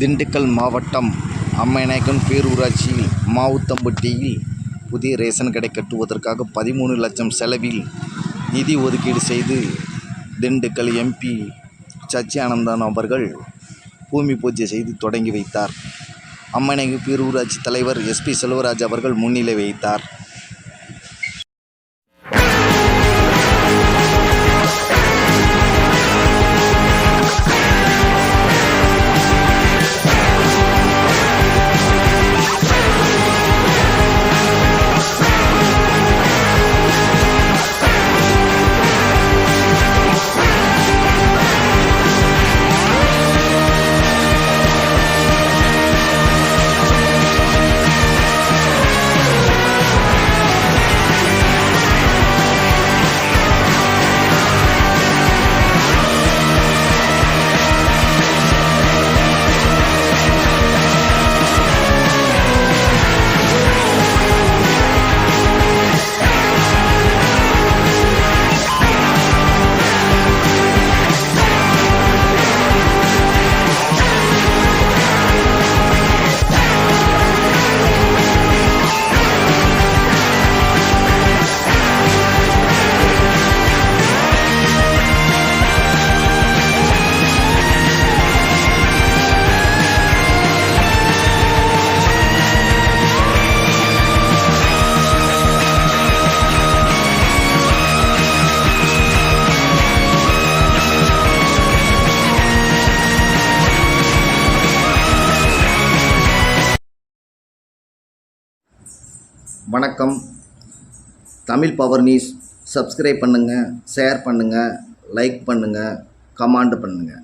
திண்டுக்கல் மாவட்டம் அம்மைநாயக்கன் பேரூராட்சியில் மாவுத்தம்பட்டியில் புதிய ரேஷன் கடை கட்டுவதற்காக பதிமூணு லட்சம் செலவில் நிதி ஒதுக்கீடு செய்து திண்டுக்கல் எம்பி சச்சியானந்தன் அவர்கள் பூமி பூஜை செய்து தொடங்கி வைத்தார். அம்மைநாயக்கன் பேரூராட்சி தலைவர் எஸ்பி செல்வராஜ் அவர்கள் முன்னிலை வைத்தார் வணக்கம். Tamil power news. சப்ஸ்கிரைப் பண்ணுங்கள் ஷேர் பண்ணுங்கள் லைக் பண்ணுங்கள் கமாண்டு பண்ணுங்கள்